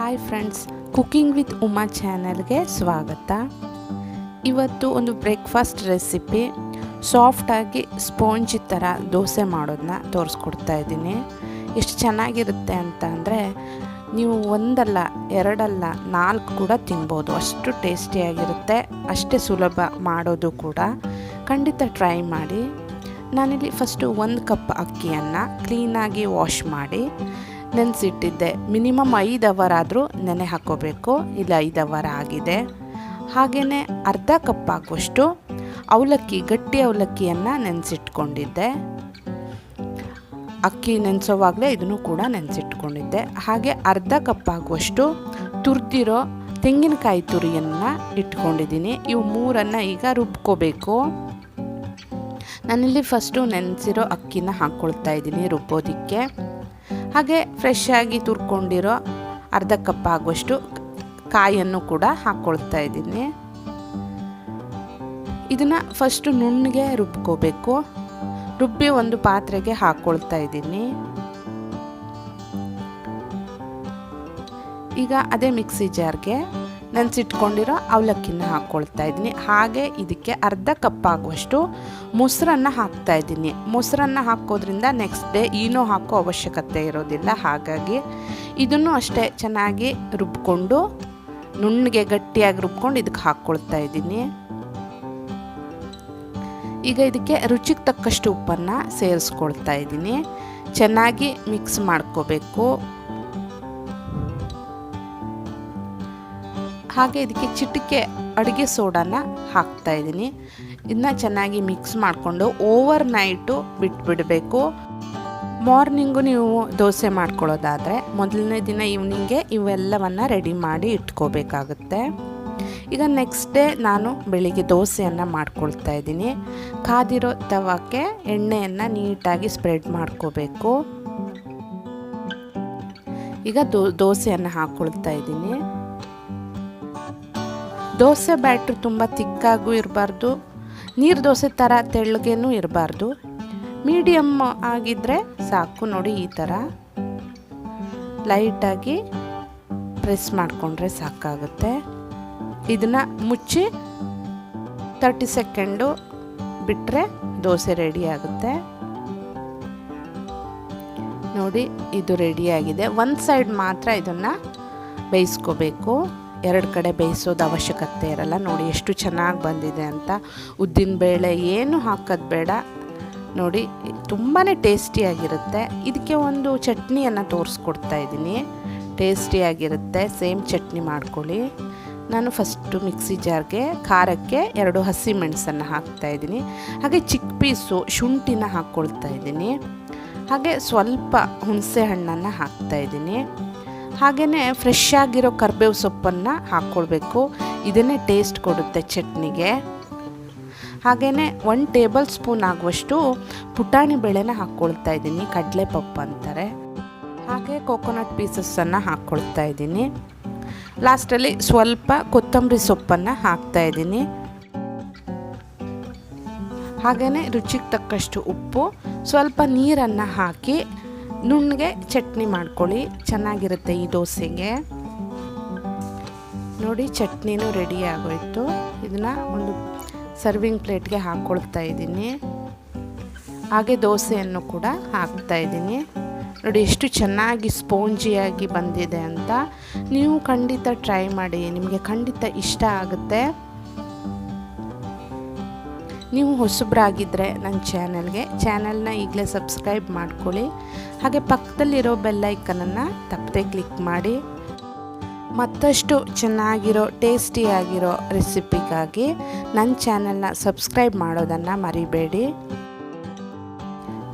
Hi friends cooking with Uma ಚಾನಲ್ಗೆ ಸ್ವಾಗತ. ಇವತ್ತು ಒಂದು ಬ್ರೇಕ್ಫಾಸ್ಟ್ ರೆಸಿಪಿ ಸಾಫ್ಟಾಗಿ ಸ್ಪಾಂಜ್ ಥರ ದೋಸೆ ಮಾಡೋದನ್ನ ತೋರಿಸ್ಕೊಡ್ತಾ ಇದ್ದೀನಿ. ಎಷ್ಟು ಚೆನ್ನಾಗಿರುತ್ತೆ ಅಂತ ಅಂದರೆ, ನೀವು ಒಂದಲ್ಲ, ಎರಡಲ್ಲ, ನಾಲ್ಕು ಕೂಡ ತಿನ್ಬೋದು. ಅಷ್ಟು ಟೇಸ್ಟಿಯಾಗಿರುತ್ತೆ ಅಷ್ಟೇ ಸುಲಭ ಮಾಡೋದು ಕೂಡ. ಖಂಡಿತ ಟ್ರೈ ಮಾಡಿ. ನಾನಿಲ್ಲಿ ಫಸ್ಟು ಒಂದು ಕಪ್ ಅಕ್ಕಿಯನ್ನು ಕ್ಲೀನಾಗಿ ವಾಶ್ ಮಾಡಿ. ನೆನೆಸಿಟ್ಟಿದ್ದೆ. ಮಿನಿಮಮ್ ಐದು ಅವರ್ ಆದರೂ ನೆನೆ ಹಾಕೋಬೇಕು. ಇಲ್ಲ, ಐದು ಅವರ್ ಆಗಿದೆ. ಹಾಗೆಯೇ ಅರ್ಧ ಕಪ್ ಹಾಕುವಷ್ಟು ಅವಲಕ್ಕಿ, ಗಟ್ಟಿ ಅವಲಕ್ಕಿಯನ್ನು ನೆನೆಸಿಟ್ಕೊಂಡಿದ್ದೆ. ಅಕ್ಕಿ ನೆನೆಸೋವಾಗಲೇ ಇದನ್ನು ಕೂಡ ನೆನೆಸಿಟ್ಕೊಂಡಿದ್ದೆ. ಹಾಗೆ ಅರ್ಧ ಕಪ್ ಆಗುವಷ್ಟು ತುರಿದಿರೋ ತೆಂಗಿನಕಾಯಿ ತುರಿಯನ್ನು ಇಟ್ಕೊಂಡಿದ್ದೀನಿ. ಇವು ಮೂರನ್ನು ಈಗ ರುಬ್ಕೋಬೇಕು. ನಾನಿಲ್ಲಿ ಫಸ್ಟು ನೆನೆಸಿರೋ ಅಕ್ಕಿನ ಹಾಕ್ಕೊಳ್ತಾ ಇದ್ದೀನಿ ರುಬ್ಬೋದಕ್ಕೆ. ಹಾಗೆ ಫ್ರೆಶ್ ಆಗಿ ತುರ್ಕೊಂಡಿರೋ ಅರ್ಧ ಕಪ್ ಆಗುವಷ್ಟು ಕಾಯನ್ನು ಕೂಡ ಹಾಕ್ಕೊಳ್ತಾ ಇದ್ದೀನಿ. ಇದನ್ನು ಫಸ್ಟು ನುಣ್ಣಗೆ ರುಬ್ಕೋಬೇಕು. ರುಬ್ಬಿ ಒಂದು ಪಾತ್ರೆಗೆ ಹಾಕ್ಕೊಳ್ತಾ ಇದ್ದೀನಿ. ಈಗ ಅದೇ ಮಿಕ್ಸಿ ಜಾರ್ಗೆ ನೆನೆಸಿಟ್ಕೊಂಡಿರೋ ಅವಲಕ್ಕಿನ ಹಾಕ್ಕೊಳ್ತಾ ಇದ್ದೀನಿ. ಹಾಗೆ ಇದಕ್ಕೆ ಅರ್ಧ ಕಪ್ ಆಗುವಷ್ಟು ಮೊಸರನ್ನು ಹಾಕ್ತಾ ಇದ್ದೀನಿ. ಮೊಸರನ್ನು ಹಾಕೋದ್ರಿಂದ ನೆಕ್ಸ್ಟ್ ಡೇ ಏನೂ ಹಾಕೋ ಅವಶ್ಯಕತೆ ಇರೋದಿಲ್ಲ. ಹಾಗಾಗಿ ಇದನ್ನು ಅಷ್ಟೇ ಚೆನ್ನಾಗಿ ರುಬ್ಕೊಂಡು, ನುಣ್ಣಗೆ ಗಟ್ಟಿಯಾಗಿ ರುಬ್ಕೊಂಡು ಇದಕ್ಕೆ ಹಾಕ್ಕೊಳ್ತಾ ಇದ್ದೀನಿ. ಈಗ ಇದಕ್ಕೆ ರುಚಿಗೆ ತಕ್ಕಷ್ಟು ಉಪ್ಪನ್ನು ಸೇರಿಸ್ಕೊಳ್ತಾ ಇದ್ದೀನಿ. ಚೆನ್ನಾಗಿ ಮಿಕ್ಸ್ ಮಾಡ್ಕೋಬೇಕು. ಹಾಗೆ ಇದಕ್ಕೆ ಚಿಟಿಕೆ ಅಡುಗೆ ಸೋಡಾನ ಹಾಕ್ತಾ ಇದ್ದೀನಿ. ಇದನ್ನ ಚೆನ್ನಾಗಿ ಮಿಕ್ಸ್ ಮಾಡಿಕೊಂಡು ಓವರ್ ನೈಟು ಬಿಟ್ಬಿಡಬೇಕು. ಮಾರ್ನಿಂಗು ನೀವು ದೋಸೆ ಮಾಡ್ಕೊಳ್ಳೋದಾದರೆ ಮೊದಲನೇ ದಿನ ಈವ್ನಿಂಗೆ ಇವೆಲ್ಲವನ್ನು ರೆಡಿ ಮಾಡಿ ಇಟ್ಕೋಬೇಕಾಗುತ್ತೆ. ಈಗ ನೆಕ್ಸ್ಟ್ ಡೇ ನಾನು ಬೆಳಿಗ್ಗೆ ದೋಸೆಯನ್ನು ಮಾಡ್ಕೊಳ್ತಾ ಇದ್ದೀನಿ. ಕಾದಿರೋ ತವಕ್ಕೆ ಎಣ್ಣೆಯನ್ನು ನೀಟಾಗಿ ಸ್ಪ್ರೆಡ್ ಮಾಡ್ಕೋಬೇಕು. ಈಗ ದೋ, ದೋಸೆಯನ್ನು ಹಾಕ್ಕೊಳ್ತಾ ಇದ್ದೀನಿ. ದೋಸೆ ಬ್ಯಾಟ್ರ್ ತುಂಬ ತಿಕ್ಕಾಗೂ ಇರಬಾರ್ದು. ನೀರು ದೋಸೆ ಥರ ತೆಳ್ಳಗೇನೂ ಇರಬಾರ್ದು. ಮೀಡಿಯಮ್ ಆಗಿದ್ದರೆ ಸಾಕು ನೋಡಿ ಈ ಥರ. ಲೈಟಾಗಿ ಪ್ರೆಸ್ ಮಾಡಿಕೊಂಡ್ರೆ ಸಾಕಾಗುತ್ತೆ. ಇದನ್ನು ಮುಚ್ಚಿ ತರ್ಟಿ ಸೆಕೆಂಡು ಬಿಟ್ಟರೆ ದೋಸೆ ರೆಡಿ ಆಗುತ್ತೆ. ನೋಡಿ ಇದು ರೆಡಿಯಾಗಿದೆ ಒಂದು ಸೈಡ್ ಮಾತ್ರ ಇದನ್ನು ಬೇಯಿಸ್ಕೋಬೇಕು. ಎರಡು ಕಡೆ ಬೇಯಿಸೋದು ಅವಶ್ಯಕತೆ ಇರಲ್ಲ. ನೋಡಿ ಎಷ್ಟು ಚೆನ್ನಾಗಿ ಬಂದಿದೆ ಅಂತ. ಉದ್ದಿನ ಬೇಳೆ ಏನು ಹಾಕೋದು ಬೇಡ. ನೋಡಿ ತುಂಬಾ ಟೇಸ್ಟಿಯಾಗಿರುತ್ತೆ ಇದಕ್ಕೆ ಒಂದು ಚಟ್ನಿಯನ್ನು ತೋರಿಸ್ಕೊಡ್ತಾ ಇದ್ದೀನಿ. ಟೇಸ್ಟಿಯಾಗಿರುತ್ತೆ ಸೇಮ್ ಚಟ್ನಿ ಮಾಡ್ಕೊಳ್ಳಿ. ನಾನು ಫಸ್ಟು ಮಿಕ್ಸಿ ಜಾರ್ಗೆ ಖಾರಕ್ಕೆ ಎರಡು ಹಸಿ ಮೆಣಸನ್ನು ಹಾಕ್ತಾಯಿದ್ದೀನಿ ಹಾಗೆ ಚಿಕ್ಕ ಪೀಸು ಶುಂಠಿನ ಹಾಕ್ಕೊಳ್ತಾ ಇದ್ದೀನಿ. ಹಾಗೆ ಸ್ವಲ್ಪ ಹುಣಸೆ ಹಣ್ಣನ್ನು ಹಾಕ್ತಾಯಿದ್ದೀನಿ ಹಾಗೆಯೇ ಫ್ರೆಶ್ ಆಗಿರೋ ಕರ್ಬೇವು ಸೊಪ್ಪನ್ನು ಹಾಕ್ಕೊಳ್ಬೇಕು ಇದನ್ನೇ ಟೇಸ್ಟ್ ಕೊಡುತ್ತೆ ಚಟ್ನಿಗೆ. ಹಾಗೆಯೇ ಒನ್ ಟೇಬಲ್ ಸ್ಪೂನ್ ಆಗುವಷ್ಟು ಪುಟಾಣಿ ಬೇಳೆನ ಹಾಕ್ಕೊಳ್ತಾ ಇದ್ದೀನಿ ಕಡಲೆ ಪಪ್ಪು ಅಂತಾರೆ. ಹಾಗೆ ಕೋಕೋನಟ್ ಪೀಸಸ್ಸನ್ನು ಹಾಕ್ಕೊಳ್ತಾ ಇದ್ದೀನಿ. ಲಾಸ್ಟಲ್ಲಿ ಸ್ವಲ್ಪ ಕೊತ್ತಂಬರಿ ಸೊಪ್ಪನ್ನು ಹಾಕ್ತಾ ಇದ್ದೀನಿ. ಹಾಗೆಯೇ ರುಚಿಗೆ ತಕ್ಕಷ್ಟು ಉಪ್ಪು, ಸ್ವಲ್ಪ ನೀರನ್ನು ಹಾಕಿ ನುಣ್ಣಗೆ ಚಟ್ನಿ ಮಾಡ್ಕೊಳ್ಳಿ. ಚೆನ್ನಾಗಿರುತ್ತೆ ಈ ದೋಸೆಗೆ. ನೋಡಿ, ಚಟ್ನಿನೂ ರೆಡಿ ಆಗೋಯ್ತು. ಇದನ್ನು ಒಂದು ಸರ್ವಿಂಗ್ ಪ್ಲೇಟ್ಗೆ ಹಾಕ್ಕೊಳ್ತಾ ಇದ್ದೀನಿ. ಹಾಗೆ ದೋಸೆಯನ್ನು ಕೂಡ ಹಾಕ್ತಾ ಇದ್ದೀನಿ. ನೋಡಿ, ಎಷ್ಟು ಚೆನ್ನಾಗಿ ಸ್ಪೋಂಜಿಯಾಗಿ ಬಂದಿದೆ ಅಂತ. ನೀವು ಖಂಡಿತ ಟ್ರೈ ಮಾಡಿ. ನಿಮಗೆ ಖಂಡಿತ ಇಷ್ಟ ಆಗುತ್ತೆ. ನೀವು ಹೊಸಬ್ರಾಗಿದ್ದರೆ ನನ್ನ ಚಾನಲ್ಗೆ, ಚಾನಲ್ನ ಈಗಲೇ ಸಬ್ಸ್ಕ್ರೈಬ್ ಮಾಡ್ಕೊಳ್ಳಿ. ಹಾಗೆ ಪಕ್ಕದಲ್ಲಿರೋ ಬೆಲ್ಲೈಕನನ್ನು ತಪ್ಪದೆ ಕ್ಲಿಕ್ ಮಾಡಿ. ಮತ್ತಷ್ಟು ಚೆನ್ನಾಗಿರೋ, ಟೇಸ್ಟಿಯಾಗಿರೋ ರೆಸಿಪಿಗಾಗಿ ನನ್ನ ಚಾನಲ್ನ ಸಬ್ಸ್ಕ್ರೈಬ್ ಮಾಡೋದನ್ನು ಮರಿಬೇಡಿ.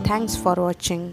Thanks for watching.